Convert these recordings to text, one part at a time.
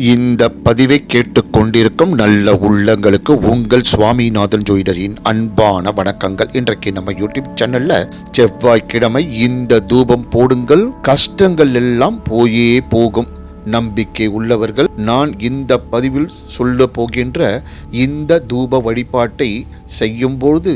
இந்த பதிவை கேட்டுக்கொண்டிருக்கும் நல்ல உள்ளங்களுக்கு உங்கள் சுவாமிநாதன் ஜோயிடரின் அன்பான வணக்கங்கள். இன்றைக்கு நம்ம யூடியூப் சேனல்ல செவ்வாய்க்கிழமை இந்த தூபம் போடுங்கள். கஷ்டங்கள் எல்லாம் போயே போகும். நம்பிக்கை உள்ளவர்கள் நான் இந்த பதிவில் சொல்ல போகின்ற இந்த தூப வழிபாட்டை செய்யும்போது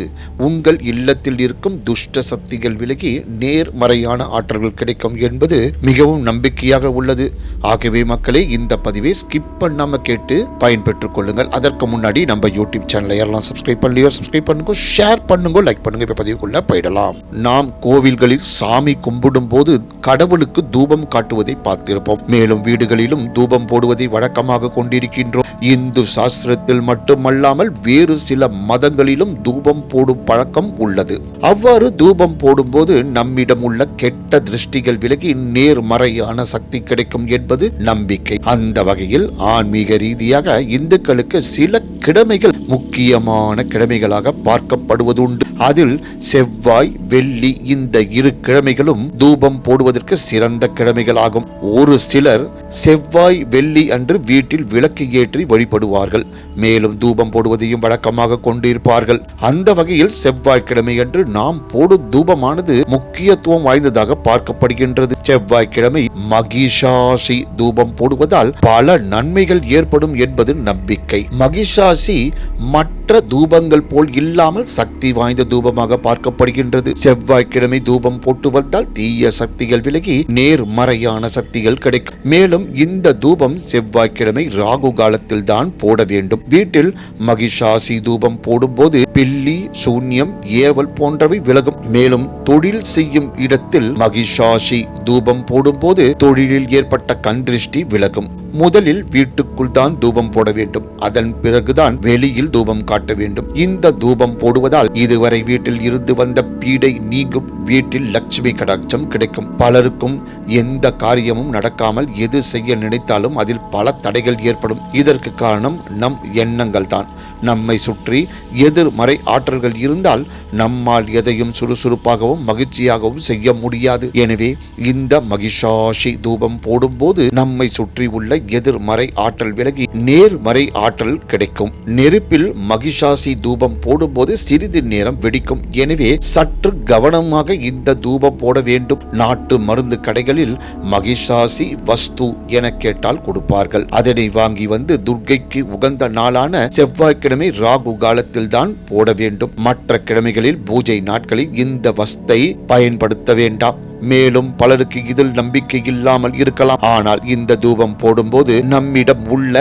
உங்கள் இல்லத்தில் இருக்கும் துஷ்ட சக்திகள் விலகி நேர்மறையான ஆற்றல்கள் கிடைக்கும் என்பது மிகவும் நம்பிக்கையாக உள்ளது. ஆகவே மக்களே இந்த பதிவை ஸ்கிப் பண்ணாம கேட்டு பயன்பெற்றுக் கொள்ளுங்கள். அதற்கு முன்னாடி நம்ம யூடியூப் சேனலை யாரெல்லாம் சப்ஸ்கிரைப் பண்ணலையோ சப்ஸ்கிரைப் பண்ணுங்க ஷேர் பண்ணுங்க லைக் பண்ணுங்க. இப்ப பதிவுக்குள்ள போயிடலாம். நாம் கோவில்களில் சாமி கும்பிடும் போது கடவுளுக்கு தூபம் காட்டுவதை பார்த்திருப்போம். மேலும் வீடு வீடுகளிலும் தூபம் போடுவதை வழக்கமாக கொண்டிருக்கின்றோம். இந்து சாஸ்திரத்தில் மட்டுமல்லாமல் வேறு சில மதங்களிலும் தூபம் போடும் பழக்கம் உள்ளது. அவ்வாறு தூபம் போடும்போது நம்மிடம் உள்ள கெட்ட திருஷ்டிகள் விலகி நேர்மறையான சக்தி கிடைக்கும் என்பது நம்பிக்கை. அந்த வகையில் ஆன்மீக ரீதியாக இந்துக்களுக்கு சில கிழமைகள் முக்கியமான கிழமைகளாக பார்க்கப்படுவதுண்டு. அதில் செவ்வாய் வெள்ளி இந்த இரு கிழமைகளும் தூபம் போடுவதற்கு சிறந்த கிழமைகளாகும் ஒரு சிலர் செவ்வாய் வெள்ளி அன்று வீட்டில் விளக்கு ஏற்றி வழிபடுவார்கள். மேலும் தூபம் போடுவதையும் வழக்கமாக கொண்டிருப்பார்கள். அந்த வகையில் செவ்வாய்க்கிழமை அன்று நாம் போடும் தூபமானது முக்கியத்துவம் வாய்ந்ததாக பார்க்கப்படுகின்றது. செவ்வாய்க்கிழமை மகிஷாசி தூபம் போடுவதால் பல நன்மைகள் ஏற்படும் என்பது நம்பிக்கை. மகிஷாசி மற்ற தூபங்கள் போல் இல்லாமல் சக்தி வாய்ந்த தூபமாக பார்க்கப்படுகின்றது. செவ்வாய்க்கிழமை தூபம் போட்டு வந்தால் தீய சக்திகள் விலகி நேர்மறையான சக்திகள் கிடைக்கும். மேலும் இந்த தூபம் செவ்வாய்க்கிழமை ராகு காலத்தில் தான் போட வேண்டும். வீட்டில் மகிஷாசி தூபம் போடும்போது பில்லி சூன்யம் ஏவல் போன்றவை விலகும். மேலும் தொழில் செய்யும் இடத்தில் மகிஷாசி தூபம் போடும்போது தொழிலில் ஏற்பட்ட கண்திருஷ்டி விலகும். முதலில் வீட்டுக்குள் தான் தூபம் போட வேண்டும். அதன் பிறகுதான் வெளியில் தூபம் காட்ட வேண்டும். இந்த தூபம் போடுவதால் இதுவரை வீட்டில் இருந்து வந்த பீடை நீங்கும். வீட்டில் லட்சுமி கடாட்சம் கிடைக்கும். பலருக்கும் எந்த காரியமும் நடக்காமல் எது செய்ய நினைத்தாலும் அதில் பல தடைகள் ஏற்படும். இதற்கு காரணம் நம் எண்ணங்கள் தான். நம்மை சுற்றி எதிர்மறை ஆற்றல்கள் இருந்தால் நம்மால் எதையும் சுறுசுறுப்பாகவும் மகிழ்ச்சியாகவும் செய்ய முடியாது. எனவே இந்த மகிஷாஷி தூபம் போடும்போது நம்மை சுற்றி உள்ள எதிர்மறை ஆற்றல் விலகி நேர்மறை ஆற்றல் கிடைக்கும். நெருப்பில் மகிஷாசி தூபம் போடும்போது சிறிது நேரம் வெடிக்கும். எனவே சற்று கவனமாக இந்த தூபம் போட வேண்டும். நாட்டு மருந்து கடைகளில் மகிஷாசி வஸ்து என கேட்டால் கொடுப்பார்கள். அதனை வாங்கி வந்து துர்க்கைக்கு உகந்த நாளான செவ்வாய்க்கிழமை ராகு காலத்தில் தான் போட வேண்டும். மற்ற கிழமைகளில் பூஜை நாட்களில் இந்த வஸ்தை பயன்படுத்த வேண்டாம். மேலும் பலருக்கு இதில் நம்பிக்கை இல்லாமல் இருக்கலாம். ஆனால் இந்த தூபம் போடும்போது நம்மிடம் உள்ள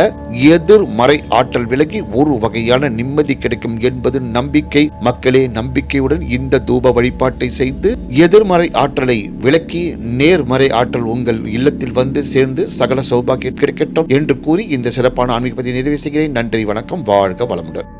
எதிர்மறை ஆற்றல் விலகி ஒரு வகையான நிம்மதி கிடைக்கும் என்பது நம்பிக்கை. மக்களே நம்பிக்கையுடன் இந்த தூப வழிபாட்டை செய்து எதிர்மறை ஆற்றலை விலக்கி நேர்மறை ஆற்றல் உங்கள் இல்லத்தில் வந்து சேர்ந்து சகல சௌபாகியம் கிடைக்கட்டும் என்று கூறி இந்த சிறப்பான ஆன்மீக பதிவை நிறைவு செய்கிறேன். நன்றி வணக்கம் வாழ்க வளமுடன்.